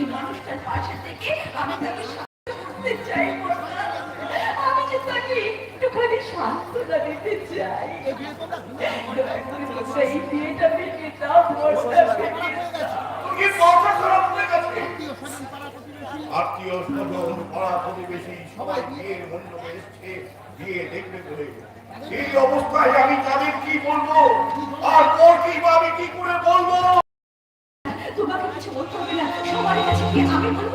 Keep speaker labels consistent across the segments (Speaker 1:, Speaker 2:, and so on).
Speaker 1: এই মানুষটার পাশে থেকে আমি তাকে করতে চাই আমি যে তাকে একটুখানি সান্ত্বনা দিতে চাই। দয়া করে বর্ষা, এই বিয়েটা ভেঙে দাও বর্ষা, ভেঙে দাও।
Speaker 2: তুমি কথা খারাপ গেছে আত্মীয় স্বজন পাড়া প্রতিবেশী সবাই বিয়ের মণ্ডপে এসছে বিয়ে দেখবে বলে। এই অবস্থায় আমি তাদের কি বলব? আর কি আমি কি করে বলব?
Speaker 1: তোমাকে কিছু বলতে হবে না। সবার কাছে আমি বলব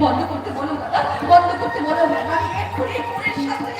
Speaker 1: বন্ধ করতে বলো বন্ধ করতে বলো আমি এক্ষুনি সাথে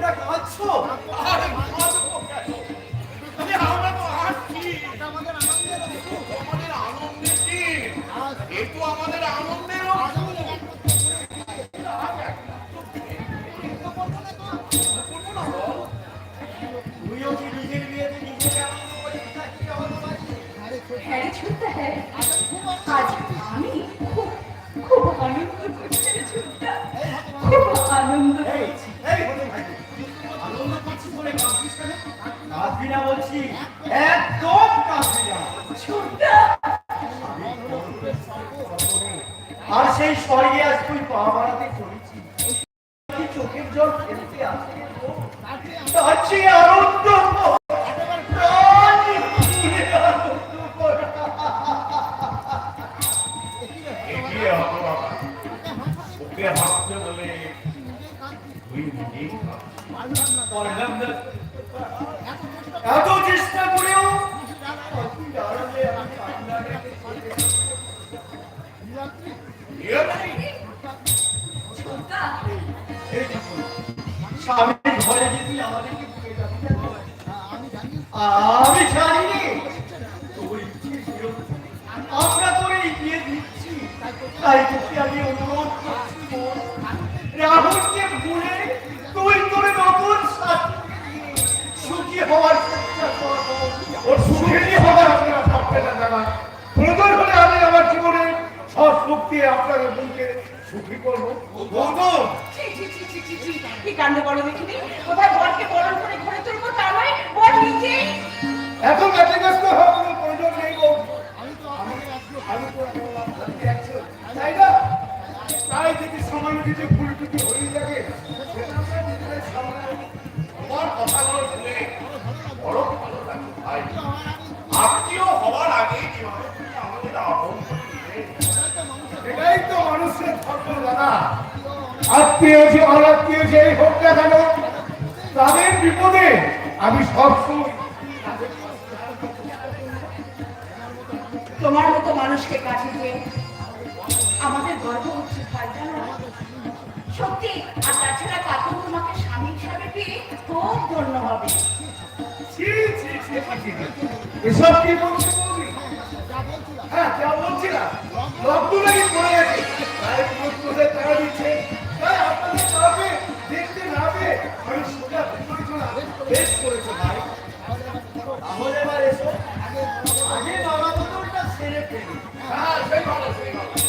Speaker 1: তোমরা
Speaker 2: কাঁদছো? আরে কাঁদবো আরে আমরা তো হাসছি।
Speaker 3: আমাদের আনন্দের অংশ।
Speaker 2: আনন্দের দিন। এ তো আমাদের আনন্দের তুইও কি নিজের বিয়েতে নিজেকে আনন্দ করে
Speaker 3: আরে ছোট
Speaker 1: হ্যাঁ। ছোট্টা হ্যাঁ
Speaker 3: খুব
Speaker 1: আজ আমি
Speaker 2: আর সেই স্বর্গে আজ তুই পা বাড়াতে চোখের জল ফেলতে আসে তার? চেয়ে আনন্দ প্রাণ জুড়ে আনন্দ করা। স্বামীর ঘরে যদি আমাদেরকে ভুলে যাবি। না? আমি জানি। তোর ইচ্ছে ছিল আমরা তোর এই বিয়ে দিচ্ছি। তাই তোকে আমি অনুরোধ করছি রাহুলকে ভুলে তুই তোর নতুন সুখী হওয়ার চেষ্টা কর ওর সুখী হওয়ার আপনারা ভাববেন না জানা প্রয়োজন হলে আমি আমার জীবনে সব সুখ আপনার বোনকে সুখী করব গৌতম
Speaker 1: কি কাণ্ড করো দেখিনি কোথায় বরকে বরণ করে ঘরে তুলবো তা নয় বর নিজেই
Speaker 2: এত ব্যতিগ্রস্ত হওয়ার কোনো প্রয়োজন নেই গো
Speaker 3: আমি তো
Speaker 2: তাই না তাই যদি সময় যদি ভুল টুটি হয়ে? যাবে আমরা কথাগুলো শুনে বড় ভালো লাগে ভাই আত্মীয় হওয়ার আগে যেভাবে তুমি আমাদের আপন না তাদের বিপদে আমি
Speaker 1: তোমার মতো মানুষকে কাছে দিয়ে আমাদের গর্ব হচ্ছে সত্যি, আর তাছাড়া কাকু তোমাকে স্বামী হিসাবে পেয়ে খুব ধন্য হবে।
Speaker 2: এসব কি বলছো? হ্যাঁ যা বলছিলাম লগ্ন নাকি করে গেছে Thank you.